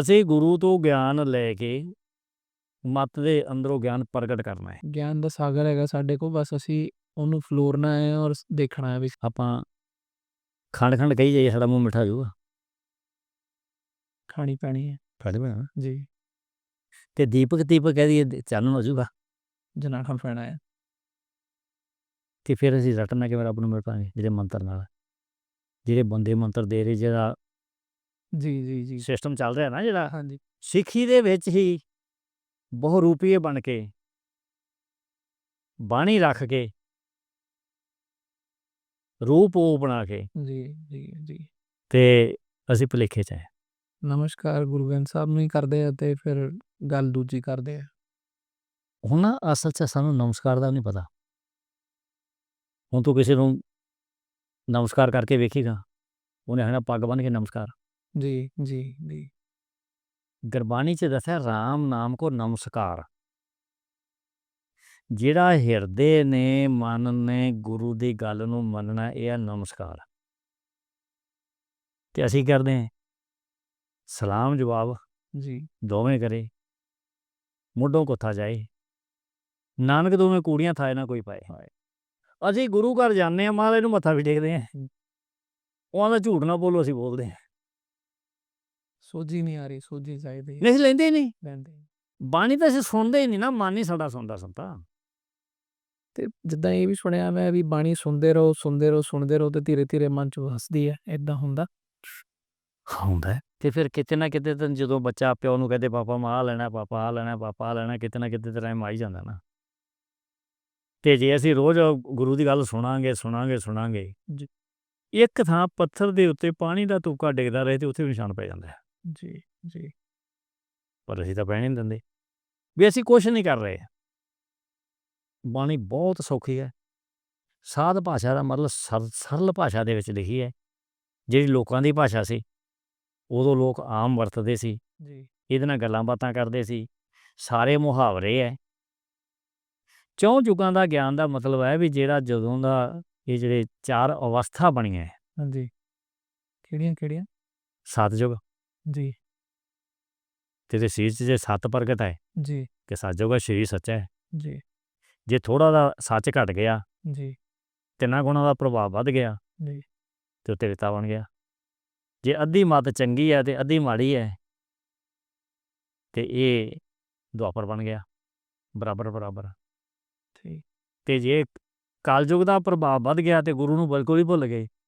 ਅਸੀਂ ਗੁਰੂ ਤੋਂ ਗਿਆਨ ਲੈ ਕੇ ਮਤ ਦੇ ਅੰਦਰੋਂ ਗਿਆਨ ਪ੍ਰਗਟ ਕਰਨਾ ਹੈ। ਗਿਆਨ ਦਾ ਸਾਗਰ ਹੈਗਾ ਸਾਡੇ ਕੋਲ ਬਸ ਅਸੀਂ ਉਹਨੂੰ ਫਲੋਰਨਾ ਹੈ ਔਰ ਦੇਖਣਾ ਹੈ ਵੀ ਆਪਾਂ ਖੰਡ ਖੰਡ ਕਹੀ ਜਾਈਏ ਸਾਡਾ ਮੂੰਹ ਮਿੱਠਾ ਹੋ ਜਾਊਗਾ। ਖਾਣੀ ਪੈਣੀ ਹੈ। ਫਾਇਦੇ ਬਣਾ ਜੀ। ਤੇ ਦੀਪਕ ਦੀਪਕ ਕਹਿ ਦਈਏ ਚਾਨਣ ਹੋ ਜਾਊਗਾ। ਜਨਾਖਾ ਪੈਣਾ ਹੈ। ਤੇ ਫਿਰ ਅਸੀਂ ਰਟਨਾ ਕਿਵੇਂ ਰੱਬ ਨੂੰ ਮਿਲ ਪਾਂਗੇ ਜਿਹੜੇ ਮੰਤਰ ਨਾਲ। ਜਿਹੜੇ ਬੰਦੇ ਮੰਤਰ ਦੇ ਰਹੇ ਜਿਹੜਾ ਜੀ ਜੀ ਜੀ। ਸਿਸਟਮ ਚੱਲ ਰਿਹਾ ਨਾ ਜਿਹੜਾ ਹਾਂਜੀ। ਸਿੱਖੀ ਦੇ ਵਿੱਚ ਹੀ ਬਹੁ ਰੂਪੀਏ ਬਣ ਕੇ ਬਾਣੀ ਰੱਖ ਕੇ ਰੂਪ ਉਹ ਬਣਾ ਕੇ ਜੀ ਜੀ ਜੀ। ਤੇ ਅਸੀਂ ਭੁਲੇਖੇ ਚ ਹੈ। ਨਮਸਕਾਰ ਗੁਰੂ ਗ੍ਰੰਥ ਸਾਹਿਬ ਨੂੰ ਹੀ ਕਰਦੇ ਆ ਤੇ ਫਿਰ ਗੱਲ ਦੂਜੀ ਕਰਦੇ ਆ। ਹੁਣ ਨਾ ਅਸਲ 'ਚ ਸਾਨੂੰ ਨਮਸਕਾਰ ਦਾ ਨਹੀਂ ਪਤਾ। ਹੁਣ ਤੂੰ ਕਿਸੇ ਨੂੰ ਨਮਸਕਾਰ ਕਰਕੇ ਵੇਖੇਗਾ ਉਹਨੇ ਹਣਾ ਪੱਗ ਬੰਨ੍ਹ ਕੇ ਨਮਸਕਾਰ। ਜੀ ਜੀ ਜੀ ਗੁਰਬਾਣੀ 'ਚ ਦੱਸਿਆ RAM ਨਾਮ ਕੋ ਨਮਸਕਾਰ ਜਿਹੜਾ ਹਿਰਦੇ ਨੇ ਮਨ ਨੇ ਗੁਰੂ ਦੀ ਗੱਲ ਨੂੰ ਮੰਨਣਾ ਇਹ ਆ ਨਮਸਕਾਰ ਤੇ ਅਸੀਂ ਕਰਦੇ ਹਾਂ ਸਲਾਮ ਜਵਾਬ ਜੀ ਦੋਵੇਂ ਕਰੇ ਮੁੱਢੋਂ ਕੋਥਾ ਜਾਏ ਨਾਨਕ ਦੋਵੇਂ ਕੂੜੀਆਂ ਥਾਏ ਨਾ ਕੋਈ ਪਾਏ ਅਸੀਂ ਗੁਰੂ ਘਰ ਜਾਂਦੇ ਆ ਮਹਾਰਾਜ ਨੂੰ ਮੱਥਾ ਵੀ ਟੇਕਦੇ ਆ ਉਹਨਾਂ ਦਾ ਝੂਠ ਨਾ ਬੋਲੋ ਅਸੀਂ ਬੋਲਦੇ ਆ ਸੋਝੀ ਨਹੀਂ ਆ ਰਹੀ ਸੋਝੀ ਚਾਹੀਦੀ ਹੈ। ਨਹੀਂ ਲੈਂਦੇ ਨਹੀਂ। ਲੈਂਦੇ ਬਾਣੀ ਤਾਂ ਅਸੀਂ ਸੁਣਦੇ ਹੀ ਨਹੀਂ ਨਾ ਮਨ ਸਾਡਾ ਸੁਣਦਾ ਸੰਤਾ। ਤੇ ਜਿੱਦਾਂ ਇਹ ਵੀ ਸੁਣਿਆ ਮੈਂ ਵੀ ਬਾਣੀ ਸੁਣਦੇ ਰਹੋ ਸੁਣਦੇ ਰਹੋ ਸੁਣਦੇ ਰਹੋ ਤੇ ਧੀਰੇ ਧੀਰੇ ਮਨ ਚ ਵਸਦੀ ਹੈ ਇਦਾਂ ਹੁੰਦਾ। ਹੁੰਦਾ। ਤੇ ਫਿਰ ਕਿਤੇ ਨਾ ਕਿਤੇ ਤਾਂ ਜਦੋਂ ਬੱਚਾ ਪਿਓ ਨੂੰ ਕਹਦੇ ਪਾਪਾ ਮੈਂ ਆਹ ਲੈਣਾ ਪਾਪਾ ਆਹ ਲੈਣਾ ਪਾਪਾ ਆਹ ਲੈਣਾ ਕਿਤੇ ਨਾ ਕਿਤੇ ਤਾਂ ਟਾਈਮ ਆ ਹੀ ਜਾਂਦਾ ਨਾ। ਤੇ ਜੇ ਅਸੀਂ ਰੋਜ਼ ਗੁਰੂ ਦੀ ਗੱਲ ਸੁਣਾਂਗੇ ਸੁਣਾਂਗੇ ਸੁਣਾਂਗੇ। ਇੱਕ ਥਾਂ ਪੱਥਰ ਦੇ ਉੱਤੇ ਪਾਣੀ ਦਾ ਤੁਪਕਾ ਡਿੱਗਦਾ ਰਹੇ ਤੇ ਉੱਥੇ ਵੀ ਨਿਸ਼ਾਨ ਪੈ ਜਾਂਦਾ ਹੈ। ਜੀ ਜੀ। ਪਰ ਅਸੀਂ ਤਾਂ ਹੀ ਨਹੀਂ ਦਿੰਦੇ। ਵੀ ਅਸੀਂ ਕੁਝ ਨਹੀਂ ਕਰ ਰਹੇ। ਬਾਣੀ ਬਹੁਤ ਸੌਖੀ ਹੈ। ਸਾਧ ਭਾਸ਼ਾ ਦਾ ਮਤਲਬ ਸਰ- ਸਰਲ ਭਾਸ਼ਾ ਦੇ ਵਿੱਚ ਲਿਖੀ ਹੈ। ਜਿਹੜੀ ਲੋਕਾਂ ਦੀ ਭਾਸ਼ਾ ਸੀ ਉਦੋਂ ਲੋਕ ਆਮ ਵਰਤਦੇ ਸੀ। ਜੀ। ਇਹਦੇ ਨਾਲ ਗੱਲਾਂ ਬਾਤਾਂ ਕਰਦੇ ਸੀ। ਸਾਰੇ ਮੁਹਾਵਰੇ ਹੈ। ਚੌਂ ਯੁਗਾਂ ਦਾ ਗਿਆਨ ਦਾ ਮਤਲਬ ਹੈ ਵੀ ਜਿਹੜਾ ਜਦੋਂ ਦਾ ਇਹ ਜਿਹੜੇ ਚਾਰ ਅਵਸਥਾ ਬਣੀਆਂ ਹਾਂਜੀ। ਕਿਹੜੀਆਂ ਕਿਹੜੀਆਂ? ਸਤਜੁਗ ਸੀਰ 'ਚ ਜੇ ਸਤ ਪ੍ਰਗਟ ਹੈ ਜੀ ਕਿ ਸਤਜੁਗ ਹੈ ਸ਼੍ਰੀ ਸੱਚਾ ਹੈ ਜੀ ਜੇ ਥੋੜਾ ਦਾ ਸੱਚ ਘਟ ਗਿਆ ਜੀ ਤਿੰਨਾਂ ਗੁਣਾਂ ਦਾ ਪ੍ਰਭਾਵ ਵੱਧ ਗਿਆ ਜੀ ਤੇ ਉਹ ਤੇਰਤਾ ਬਣ ਗਿਆ ਜੇ ਅੱਧੀ ਮਤ ਚੰਗੀ ਹੈ ਤੇ ਅੱਧੀ ਮਾੜੀ ਹੈ ਤੇ ਇਹ ਦੁਆਪਰ ਬਣ ਗਿਆ ਬਰਾਬਰ ਬਰਾਬਰ ਠੀਕ ਤੇ ਜੇ ਕਲਯੁਗ ਦਾ ਪ੍ਰਭਾਵ ਵੱਧ ਗਿਆ ਤੇ ਗੁਰੂ ਨੂੰ ਬਿਲਕੁਲ ਹੀ ਭੁੱਲ ਗਏ